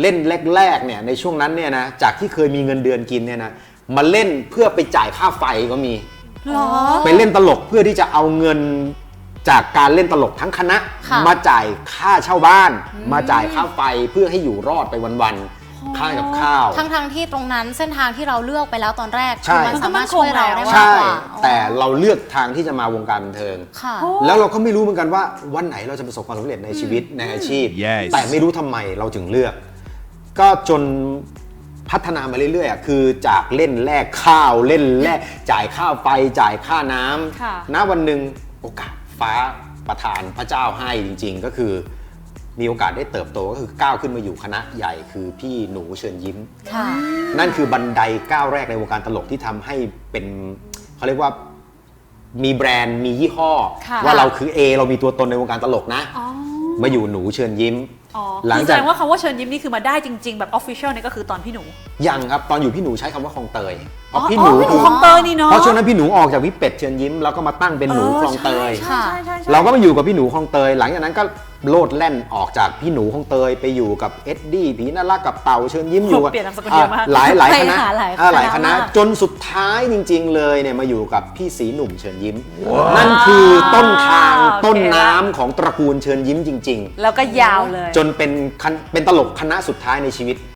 เล่นแรกๆเนี่ยในช่วงนั้นเนี่ยนะจากที่เคยมีเงินเดือนกินเนี่ยนะมาเล่นเพื่อไปจ่ายค่าไฟก็มี หรอ ไปเล่นตลกเพื่อที่จะเอาเงินจากการเล่นตลกทั้งคณะ ค่ะมาจ่ายค่าเช่าบ้าน มาจ่ายค่าไฟเพื่อให้อยู่รอดไปวันๆค่ากับข้าว ทั้งทางๆที่ตรงนั้นเส้นทางที่เราเลือกไปแล้วตอนแรกใช่ คือมันสามารถช่วยเราได้มากใช่ กว่าแต่เราเลือกทางที่จะมาวงการบันเทิง ค่ะ โอ้ แล้วเราก็ไม่รู้เหมือนกันว่าวันไหนเราจะประสบความสำเร็จในชีวิตในอาชีพ Yes แต่ไม่รู้ทำไมเราถึงเลือก ก็จนพัฒนามาเรื่อยๆอะคือจากเล่นแลกข้าวเล่นแลกจ่ายค่าไฟจ่ายค่าน้ค่ะำณวันหนึ่งโอกาสฟ้าประทานพระเจ้าให้จริง ๆ ก็คือ มีโอกาสได้เติบโตก็คือก้าวขึ้นมาอยู่คณะใหญ่คือพี่หนูเชิญยิ้ม ค่ะ นั่นคือบันไดก้าวแรกในวงการตลกที่ทำให้เป็นเขาเรียกว่ามีแบรนด์มียี่ห้อ ค่ะ ว่าเราคือ A เรามีตัวตนในวงการตลกนะ อ๋อ มาอยู่หนูเชิญยิ้ม อ๋อหลังคือแสจากดงว่าคำว่าเชิญยิ้มนี่คือมาได้จริง ๆ แบบออฟฟิเชียลเนี่ยก็คือตอนพี่หนู ยังครับตอนอยู่พี่หนูใช้คำว่าคลองเตยเพราะอ๋อพี่หนูอ๋อพี่หนูคือคลองเตยนี่เนาะเพราะช่วงนั้นพี่หนูออกจากวิเป็ดเชิญยิ้มแล้วก็มาตั้งเป็นหนูคลองเตย ใช่ใช่ใช่ใช่เราก็มาอยู่กับพี่หนูคลองเตย หลังจากนั้นก็ โลดแล่นออกจากพี่หนูคลองเตยไปอยู่กับเอ็ดดี้ผีน่ารักกับเต่าเชิญยิ้มอยู่กับเปลี่ยนนามสกุลเยอะมากหลายหลายคณะไปหาหลายอ่หลายคคณะณะมากจนสุดท้ายจริง ๆ เลยเนี่ยมาอยู่กับพี่สีหนุ่มเชิญยิ้ม นั่นคือต้นทางโอเคต้นน้ำของตระกูลเชิญยิ้มจริงแล้วก็ยาวเลยๆจนเป็นคณะเป็นตลกคณะสุดท้ายในชีวิต